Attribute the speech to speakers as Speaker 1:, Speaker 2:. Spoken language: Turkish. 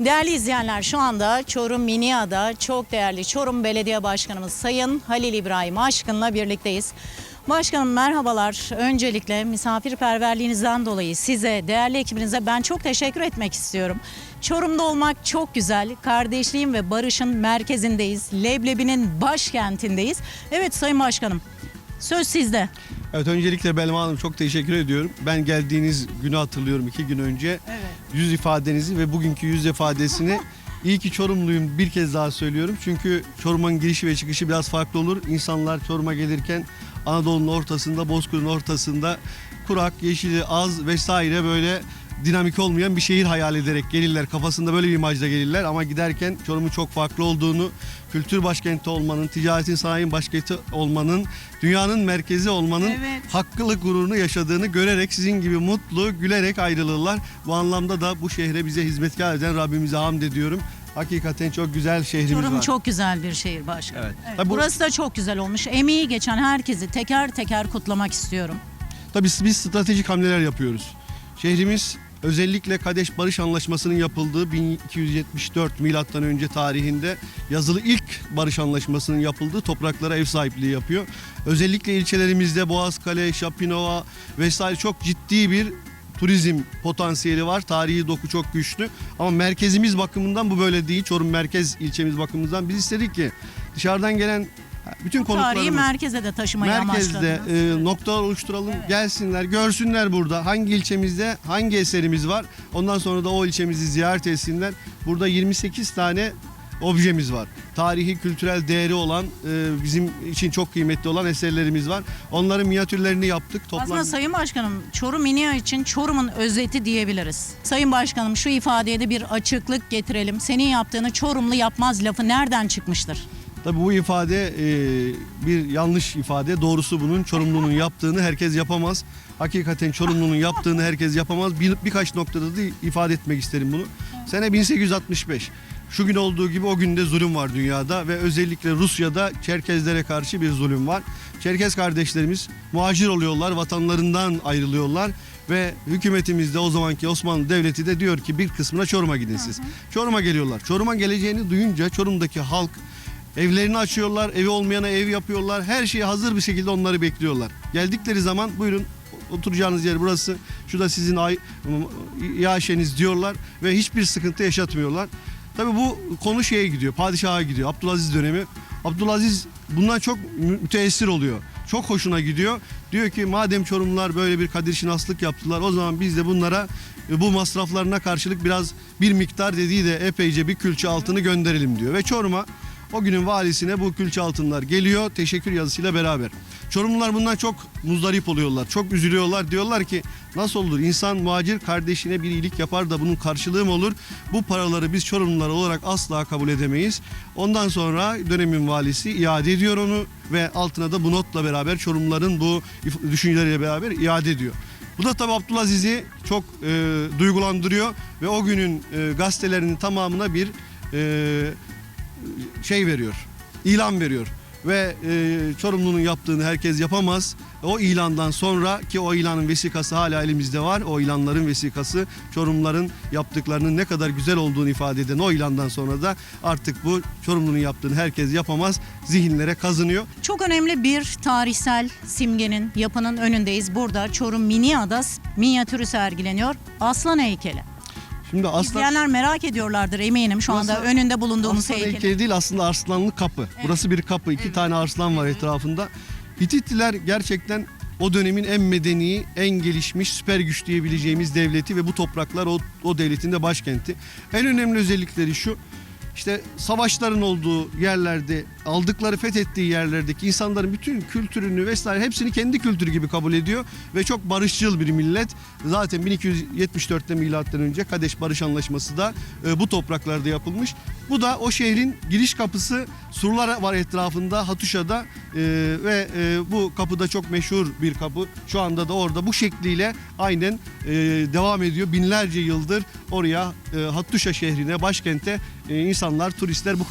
Speaker 1: Değerli izleyenler şu anda Çorum Miniada çok değerli Çorum Belediye Başkanımız Sayın Halil İbrahim Aşkın'la birlikteyiz. Başkanım merhabalar. Öncelikle misafirperverliğinizden dolayı size, değerli ekibinize ben çok teşekkür etmek istiyorum. Çorum'da olmak çok güzel. Kardeşliğin ve barışın merkezindeyiz. Leblebinin başkentindeyiz. Evet Sayın Başkanım söz sizde.
Speaker 2: Evet öncelikle Belma Hanım çok teşekkür ediyorum. Ben geldiğiniz günü hatırlıyorum iki gün önce.
Speaker 1: Evet.
Speaker 2: Yüz ifadenizi ve bugünkü yüz ifadesini iyi ki Çorumluyum bir kez daha söylüyorum. Çünkü Çorum'un girişi ve çıkışı biraz farklı olur. İnsanlar Çorum'a gelirken Anadolu'nun ortasında, Bozkır'ın ortasında kurak, yeşili az vesaire böyle dinamik olmayan bir şehir hayal ederek gelirler. Kafasında böyle bir imajla gelirler ama giderken Çorum'un çok farklı olduğunu, kültür başkenti olmanın, ticaretin sanayinin başkenti olmanın, dünyanın merkezi olmanın
Speaker 1: Evet.
Speaker 2: hakkılık gururunu yaşadığını görerek sizin gibi mutlu, gülerek ayrılırlar. Bu anlamda da bu şehre bize hizmetkar eden Rabbimize hamd ediyorum. Hakikaten çok güzel şehrimiz
Speaker 1: Çorum
Speaker 2: var.
Speaker 1: çok güzel bir şehir başkanım.
Speaker 2: Evet.
Speaker 1: Evet,
Speaker 2: Tabii bu-
Speaker 1: burası da çok güzel olmuş. Emeği geçen herkesi teker teker kutlamak istiyorum.
Speaker 2: Tabii biz stratejik hamleler yapıyoruz. Şehrimiz özellikle Kadeş Barış Anlaşması'nın yapıldığı 1274 milattan önce tarihinde yazılı ilk barış anlaşmasının yapıldığı topraklara ev sahipliği yapıyor. Özellikle ilçelerimizde Boğazkale, Şapinova vesaire çok ciddi bir turizm potansiyeli var. Tarihi doku çok güçlü. Ama merkezimiz bakımından bu böyle değil. Çorum merkez ilçemiz bakımından biz istedik ki dışarıdan gelen bütün
Speaker 1: Tarihi
Speaker 2: konuklarımız
Speaker 1: merkeze de taşımayı
Speaker 2: merkezde
Speaker 1: amaçladınız.
Speaker 2: e, noktalar oluşturalım. Gelsinler, görsünler burada hangi ilçemizde hangi eserimiz var. Ondan sonra da o ilçemizi ziyaret etsinler. Burada 28 tane objemiz var. Tarihi, kültürel değeri olan, e, bizim için çok kıymetli olan eserlerimiz var. Onların minyatürlerini yaptık. Toplam
Speaker 1: Aslında Sayın Başkanım Çorum Minia için Çorum'un özeti diyebiliriz. Sayın Başkanım şu ifadeye de bir açıklık getirelim. Senin yaptığını Çorumlu yapmaz lafı nereden çıkmıştır?
Speaker 2: Tabii bu ifade e, bir yanlış ifade. Doğrusu bunun Çorumlu'nun yaptığını herkes yapamaz. Hakikaten Çorumlu'nun yaptığını herkes yapamaz. Bir, birkaç noktada da ifade etmek isterim bunu. Sene 1865. Şu gün olduğu gibi o günde zulüm var dünyada ve özellikle Rusya'da Çerkezlere karşı bir zulüm var. Çerkez kardeşlerimiz muhacir oluyorlar, vatanlarından ayrılıyorlar ve hükümetimiz de o zamanki Osmanlı Devleti de diyor ki bir kısmına Çorum'a gidin siz. Çorum'a geliyorlar. Çorum'a geleceğini duyunca Çorum'daki halk Evlerini açıyorlar, evi olmayana ev yapıyorlar. Her şeyi hazır bir şekilde onları bekliyorlar. Geldikleri zaman buyurun oturacağınız yer burası. Şu da sizin ay, iaşeniz diyorlar ve hiçbir sıkıntı yaşatmıyorlar. Tabii bu konu şeye gidiyor, padişaha gidiyor. Abdülaziz dönemi. Abdülaziz bundan çok mü- müteessir oluyor. Çok hoşuna gidiyor. Diyor ki madem Çorumlular böyle bir kadir şinaslık yaptılar o zaman biz de bunlara e, bu masraflarına karşılık biraz bir miktar dediği de epeyce bir külçe altını gönderelim diyor. Ve Çorum'a o günün valisine bu külçe altınlar geliyor teşekkür yazısıyla beraber. Çorumlular bundan çok muzdarip oluyorlar. Çok üzülüyorlar. Diyorlar ki nasıl olur insan muhacir kardeşine bir iyilik yapar da bunun karşılığı mı olur? Bu paraları biz Çorumlular olarak asla kabul edemeyiz. Ondan sonra dönemin valisi iade ediyor onu ve altına da bu notla beraber Çorumluların bu düşünceleriyle beraber iade ediyor. Bu da tabii Abdülaziz'i çok e, duygulandırıyor ve o günün e, gazetelerinin tamamına bir e, şey veriyor, ilan veriyor. Ve e, Çorumlu'nun yaptığını herkes yapamaz. O ilandan sonra ki o ilanın vesikası hala elimizde var. O ilanların vesikası Çorumluların yaptıklarının ne kadar güzel olduğunu ifade eden o ilandan sonra da artık bu Çorumlu'nun yaptığını herkes yapamaz. Zihinlere kazınıyor.
Speaker 1: Çok önemli bir tarihsel simgenin, yapının önündeyiz. Burada Çorum Miniada minyatürü sergileniyor. Aslan heykeli.
Speaker 2: Şimdi aslan
Speaker 1: İzleyenler merak ediyorlardır eminim şu anda
Speaker 2: Burası
Speaker 1: önünde bulunduğumuz
Speaker 2: Arslan
Speaker 1: heykeli.
Speaker 2: heykeli değil aslında arslanlı kapı. Burası bir kapı. iki tane arslan var etrafında. Hititliler gerçekten o dönemin en medeni, en gelişmiş, süper güç diyebileceğimiz devleti ve bu topraklar o, o devletin de başkenti. En önemli özellikleri şu. İşte savaşların olduğu yerlerde, aldıkları, fethettiği yerlerdeki insanların bütün kültürünü vesaire hepsini kendi kültürü gibi kabul ediyor ve çok barışçıl bir millet. Zaten 1274'te milattan önce Kadeş Barış Anlaşması da e, bu topraklarda yapılmış. Bu da o şehrin giriş kapısı. Surlar var etrafında Hatuşa'da e, ve e, bu kapıda çok meşhur bir kapı. Şu anda da orada bu şekliyle aynen e, devam ediyor. Binlerce yıldır oraya e, Hattuşa şehrine, başkente e, insanlar, turistler bu kapıdan